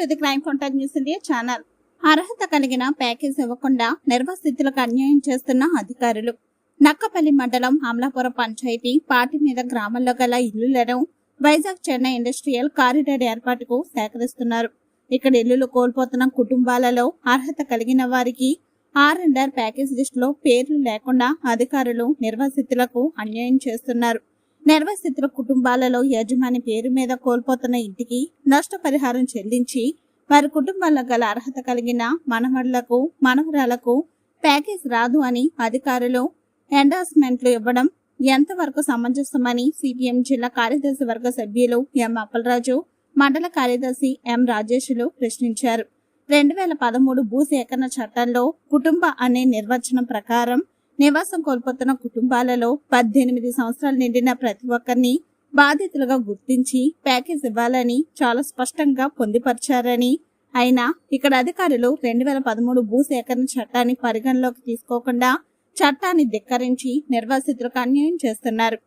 To the crime contact news India channel. అర్హత కలిగిన package ఇవ్వకుండా నిర్వాసితులకు అన్యాయం చేస్తున్న అధికారులు. నక్కపల్లి మండలం అమలాపురం పంచాయతీ పార్టీ మీద గ్రామంలో గల ఇల్లులను వైజాగ్ చెన్నై ఇండస్ట్రియల్ కారిడార్ ఏర్పాటుకు సేకరిస్తున్నారు ఇక్కడ ఇల్లులు కోల్పోతున్న కుటుంబాలలో అర్హత కలిగిన వారికి ఆర్ అండ్ ఆర్ ప్యాకేజ్ లిస్టులో పేర్లు లేకుండా అధికారులు నిర్వాసితులకు అన్యాయం చేస్తున్నారు. నిర్వసితుల కుటుంబాలలో యజమాని పేరు మీద కోల్పోతున్న ఇంటికి నష్టపరిహారం చెల్లించి వారి కుటుంబాల్లో గల అర్హత కలిగిన మనవడులకు మనవరాలకు ప్యాకేజ్ రాదు అని అధికారులు ఎండార్స్మెంట్లు ఇవ్వడం ఎంతవరకు సమంజసమని సిపిఎం జిల్లా కార్యదర్శి వర్గ సభ్యులు ఎం అప్పలరాజు మండల కార్యదర్శి ఎం రాజేషులు ప్రశ్నించారు. రెండు వేల పదమూడు భూ సేకరణ చట్టంలో కుటుంబ అనే నిర్వచనం ప్రకారం నివాసం కోల్పోతున్న కుటుంబాలలో పద్దెనిమిది సంవత్సరాలు నిండిన ప్రతి ఒక్కరిని బాధితులుగా గుర్తించి ప్యాకేజ్ ఇవ్వాలని చాలా స్పష్టంగా పొందిపరిచారని. అయినా ఇక్కడ అధికారులు రెండు వేల పదమూడు భూ సేకరణ చట్టాన్ని పరిగణలోకి తీసుకోకుండా చట్టాన్ని ధిక్కరించి నిర్వాసితులకు అన్యాయం చేస్తున్నారు.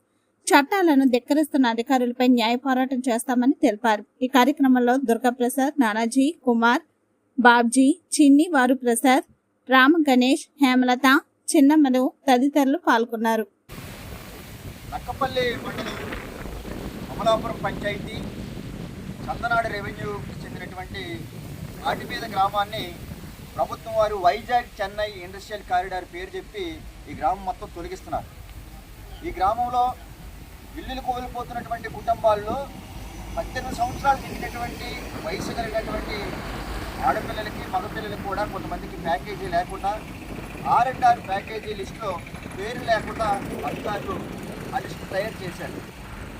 చట్టాలను ధిక్కరిస్తున్న అధికారులపై న్యాయ పోరాటం చేస్తామని తెలిపారు. ఈ కార్యక్రమంలో దుర్గాప్రసాద్ నానాజీ కుమార్ బాబ్జీ చిన్ని వారు ప్రసాద్ రామ్ గణేష్ హేమలత చిన్నమ్మలు తదితరులు పాల్గొన్నారు. నక్కపల్లి మండలం అమలాపురం పంచాయతీ చందనాడు రెవెన్యూకి చెందినటువంటి ఆటిమీద గ్రామాన్ని ప్రభుత్వం వారు వైజాగ్ చెన్నై ఇండస్ట్రియల్ కారిడార్ పేరు చెప్పి ఈ గ్రామం మొత్తం తొలగిస్తున్నారు. ఈ గ్రామంలో ఇల్లులు కోల్పోతున్నటువంటి కుటుంబాల్లో పద్దెనిమిది సంవత్సరాలు తిరిగినటువంటి వయసు కలిగినటువంటి ఆడపిల్లలకి మగపిల్లలకి కూడా కొంతమందికి ప్యాకేజీ లేకుండా ఆర్ అండ్ ఆర్ ప్యాకేజీ లిస్టులో పేరు లేకుండా అధికారులు ఆ లిస్టు తయారు చేశారు.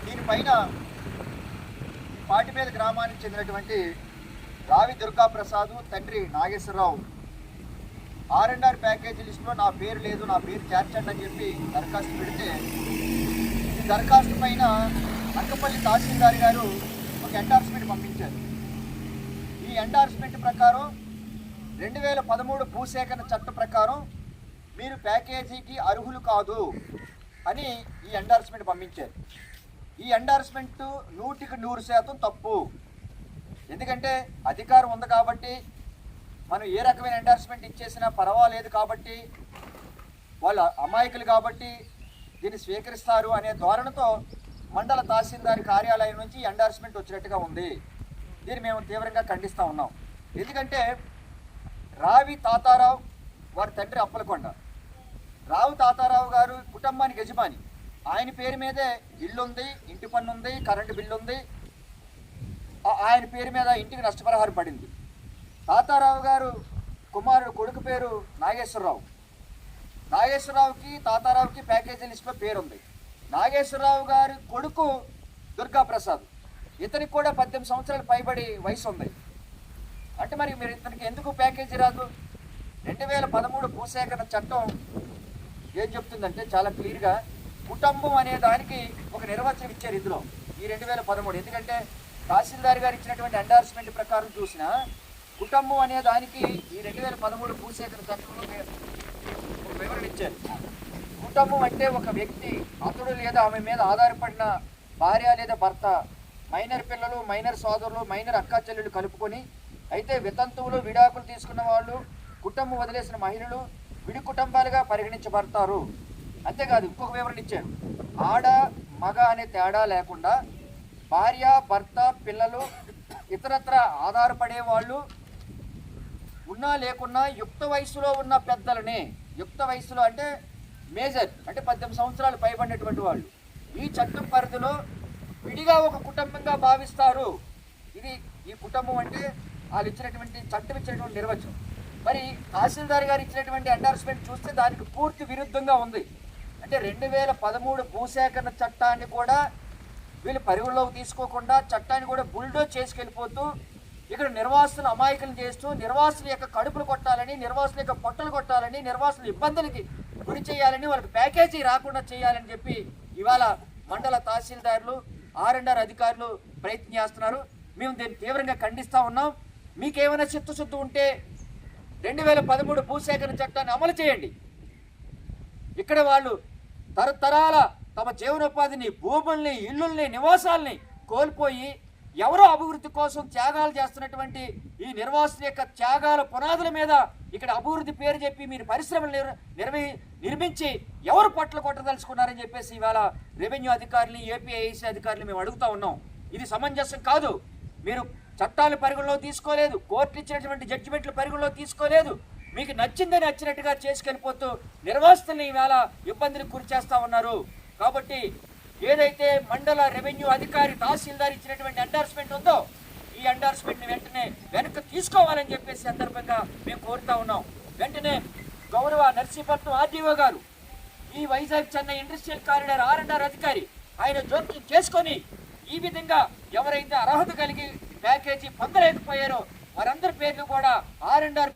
దీనిపైన ఈ గ్రామానికి చెందినటువంటి రావి దుర్గా ప్రసాద్ తండ్రి Nageswararao R and R package లిస్టులో నా పేరు లేదు నా పేరు చేర్చండి అని చెప్పి దరఖాస్తు పెడితే ఈ దరఖాస్తు పైన అంకపల్లి తహసీల్దార్ గారు ఒక ఎండార్స్మెంట్ పంపించారు. ఈ ఎండార్స్మెంట్ ప్రకారం రెండు వేల పదమూడు భూసేకరణ చట్టం ప్రకారం మీరు ప్యాకేజీకి అర్హులు కాదు అని ఈ ఎండార్స్మెంట్ పంపించారు. ఈ ఎండార్స్మెంట్ నూటికి నూరు శాతం తప్పు. ఎందుకంటే అధికారం ఉంది కాబట్టి మనం ఏ రకమైన ఎండార్స్మెంట్ ఇచ్చేసినా పర్వాలేదు కాబట్టి వాళ్ళు అమాయకులు కాబట్టి దీన్ని స్వీకరిస్తారు అనే ధోరణితో మండల తహసీల్దార్ కార్యాలయం నుంచి ఎండార్స్మెంట్ వచ్చినట్టుగా ఉంది. దీన్ని మేము తీవ్రంగా ఖండిస్తూ ఉన్నాం. ఎందుకంటే రావి తాతారావు వారి తండ్రి అప్పలకొండ. రావు తాతారావు గారు కుటుంబానికి యజమాని. ఆయన పేరు మీదే ఇల్లుంది ఇంటి పన్ను ఉంది కరెంటు బిల్లు ఉంది. ఆ- ఆయన పేరు మీద ఇంటికి నష్టపరిహారం పడింది. తాతారావు గారు కుమారుడు కొడుకు పేరు నాగేశ్వరరావు. నాగేశ్వరరావుకి తాతారావుకి ప్యాకేజీ లిస్టులో పేరుంది. నాగేశ్వరరావు గారి కొడుకు దుర్గా ప్రసాద్ ఇతనికి కూడా పద్దెనిమిది సంవత్సరాలు పైబడి వయసు ఉంది అంటే మరి మీరు ఇతనికి ఎందుకు ప్యాకేజీ రాదు? రెండు వేల పదమూడు భూసేకరణ చట్టం ఏం చెప్తుందంటే చాలా క్లియర్గా కుటుంబం అనే దానికి ఒక నిర్వచనం ఇచ్చారు ఇందులో ఈ రెండు వేల పదమూడు. ఎందుకంటే తహసీల్దార్ గారు ఇచ్చినటువంటి ఎండార్స్మెంట్ ప్రకారం చూసిన కుటుంబం అనే దానికి ఈ రెండు వేల పదమూడు భూసేకరణ చట్టంలో ఒక వివరణ ఇచ్చారు. కుటుంబం అంటే ఒక వ్యక్తి అతడు లేదా ఆమె మీద ఆధారపడిన భార్య లేదా భర్త మైనర్ పిల్లలు మైనర్ సోదరులు మైనర్ అక్కా చెల్లెలు కలుపుకొని అయితే వితంతువులు విడాకులు తీసుకున్న వాళ్ళు కుటుంబం వదిలేసిన మహిళలు విడి కుటుంబాలుగా పరిగణించబడతారు. అంతేకాదు ఇంకొక వివరణ ఇచ్చారు. ఆడ మగ అనే తేడా లేకుండా భార్య భర్త పిల్లలు ఇతరత్ర ఆధారపడే వాళ్ళు ఉన్నా లేకున్నా యుక్త వయసులో ఉన్న పెద్దలని యుక్త వయసులో అంటే మేజర్ అంటే పద్దెనిమిది సంవత్సరాలు పైబడినటువంటి వాళ్ళు ఈ చట్టం పరిధిలో విడిగా ఒక కుటుంబంగా భావిస్తారు. ఇది ఈ కుటుంబం అంటే వాళ్ళు ఇచ్చినటువంటి చట్టం ఇచ్చినటువంటి నిర్వచనం. మరి తహసీల్దార్ గారు ఇచ్చినటువంటి ఎండార్స్మెంట్ చూస్తే దానికి పూర్తి విరుద్ధంగా ఉంది. అంటే రెండు వేల పదమూడు భూసేకరణ చట్టాన్ని కూడా వీళ్ళు పరిగణలోకి తీసుకోకుండా చట్టాన్ని కూడా బుల్డోజ్ చేసుకెళ్ళిపోతూ ఇక్కడ నిర్వాసులు అమాయకులు చేస్తూ నిర్వాసుల యొక్క కడుపులు కొట్టాలని నిర్వాసుల యొక్క పొట్టలు కొట్టాలని నిర్వాసుల ఇబ్బందులకి గురి చేయాలని వాళ్ళకి ప్యాకేజీ రాకుండా చేయాలని చెప్పి ఇవాళ మండల తహసీల్దారులు ఆర్ అండ్ ఆర్ అధికారులు ప్రయత్నం చేస్తున్నారు. మేము దీన్ని తీవ్రంగా ఖండిస్తూ ఉన్నాం. మీకేమైనా చిత్తశుద్ధి ఉంటే రెండు వేల పదమూడు భూసేకరణ చట్టాన్ని అమలు చేయండి. ఇక్కడ వాళ్ళు తరతరాల తమ జీవనోపాధిని భూముల్ని ఇల్లుల్ని నివాసాల్ని కోల్పోయి ఎవరో అభివృద్ధి కోసం త్యాగాలు చేస్తున్నటువంటి ఈ నిర్వాసుల యొక్క త్యాగాల పునాదుల మీద ఇక్కడ అభివృద్ధి పేరు చెప్పి మీరు పరిశ్రమలు నిర్ నిర్మి నిర్మించి ఎవరు పట్ల కొట్టదలుచుకున్నారని చెప్పేసి ఇవాళ రెవెన్యూ అధికారులు ఏపీఐసి అధికారులు మేము అడుగుతా ఉన్నాం. ఇది సమంజసం కాదు. మీరు చట్టాలు పరిగణలో తీసుకోలేదు కోర్టు ఇచ్చినటువంటి జడ్జిమెంట్లు పరిగణలో తీసుకోలేదు. మీకు నచ్చిందని నచ్చినట్టుగా చేసుకెళ్ళిపోతూ నిర్వాసితుల్ని ఈవేళ ఇబ్బందులకు గురి చేస్తూ ఉన్నారు. కాబట్టి ఏదైతే మండల రెవెన్యూ అధికారి తహసీల్దార్ ఇచ్చినటువంటి ఎండార్స్మెంట్ ఉందో ఈ ఎండార్స్మెంట్ని వెంటనే వెనక్కి తీసుకోవాలని చెప్పేసి సందర్భంగా మేము కోరుతా ఉన్నాం. వెంటనే గౌరవ నర్సీపట్నం ఆర్డీఓ గారు ఈ Vizag Chennai industrial corridor R R అధికారి ఆయన జోక్యం చేసుకొని ఈ విధంగా ఎవరైతే అర్హత కలిగి ప్యాకేజీ పొందలేకపోయారో. వారందరి పేర్లు కూడా ఆర్ అండ్ ఆర్